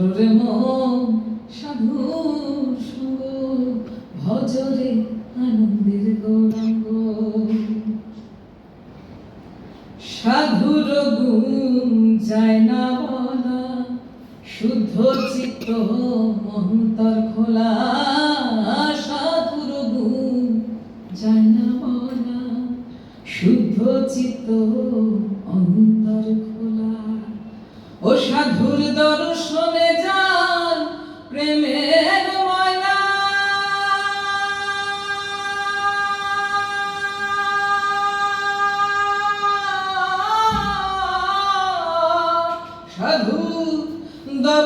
কররে মন সাধুর সঙ্গ, ভজরে আনন্দের গৌরাঙ্গ। সাধুর গুণ যায় না বলা, শুদ্ধ চিত্ত মহন্তর খোলা। সাধুর গুণ যায় না বলা, শুদ্ধ চিত্ত অন্তর খোলা। ও সাধুর দর্শনে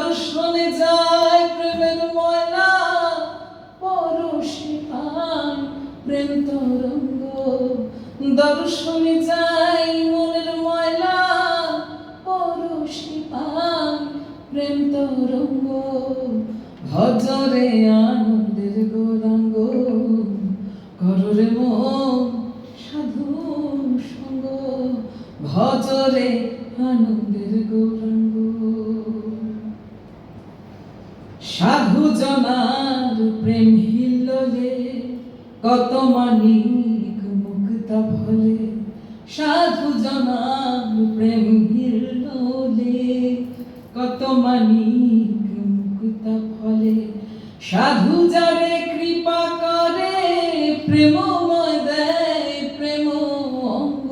দর্শনে যায় পান প্রেম যায় মনের ময়লা, পরশে পান প্রেম তরঙ্গ। ভজরে আনন্দের গৌরাঙ্গ কররে মন সাধু সঙ্গ। ভজরে আনন্দের গৌরাঙ্গ। সাধু জনার প্রেম হিললে, কত মানিক মুক্তা ফলে। সাধু জনার প্রেম হিললে, কত মানিক মুক্তা ফলে। সাধু যারে কৃপা করে, প্রেমময় দেয় প্রেম অঙ্গ।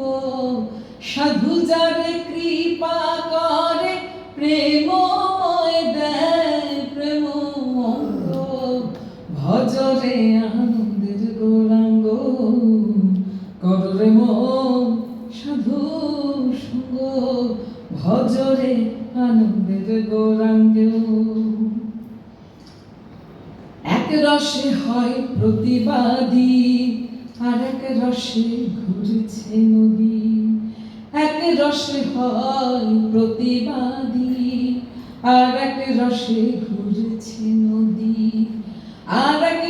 সাধু যারে কৃপা করে প্রেমময় ভজরে আনন্দের গৌরাঙ্গ কররে মন সাধু সঙ্গ, ভজরে আনন্দের গৌরাঙ্গ। এক রসে হয় প্রতিবাদী, আর এক রসে ঘুরছে নদী। এক রসে হয় প্রতিবাদী, আর এক রসে ঘুরছে নদী। আর এক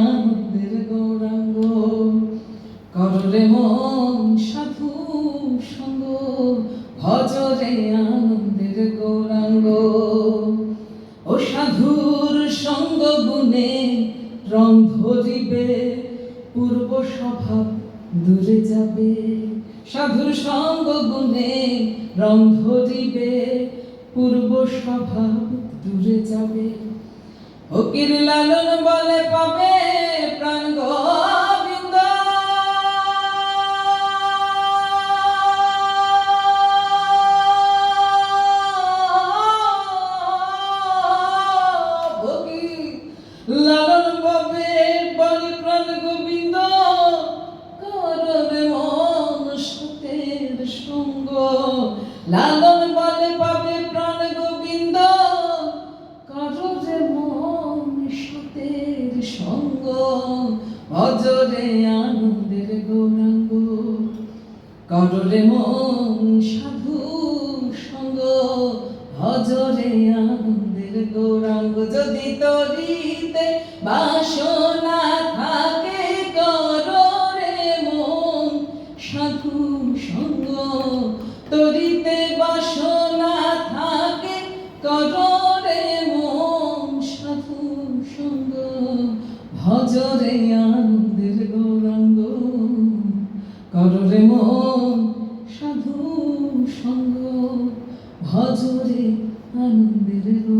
আনন্দের গৌরাঙ্গ কররে মন সাধু সঙ্গ ভজরে আনন্দের গৌরাঙ্গ। ও সাধুর সঙ্গ গুণে রং ধরিবে, পূর্ব স্বভাব দূরে যাবে। সাধুর সঙ্গ গুণে রং ধরিবে, পূর্ব স্বভাব দূরে যাবে। ফকির লালন বলে পাবে প্রাণ গোবিন্দ কররে মন সাধু সঙ্গ ভজরে আনন্দের গৌরাঙ্গ। যদি তরিতে বাসনা থাকে কররে মন সাধু সঙ্গ। তরিতে বাসনা থাকে কররে মন সাধু সঙ্গ। ভজরে আনন্দের গৌরাঙ্গ কররে মন Jesus.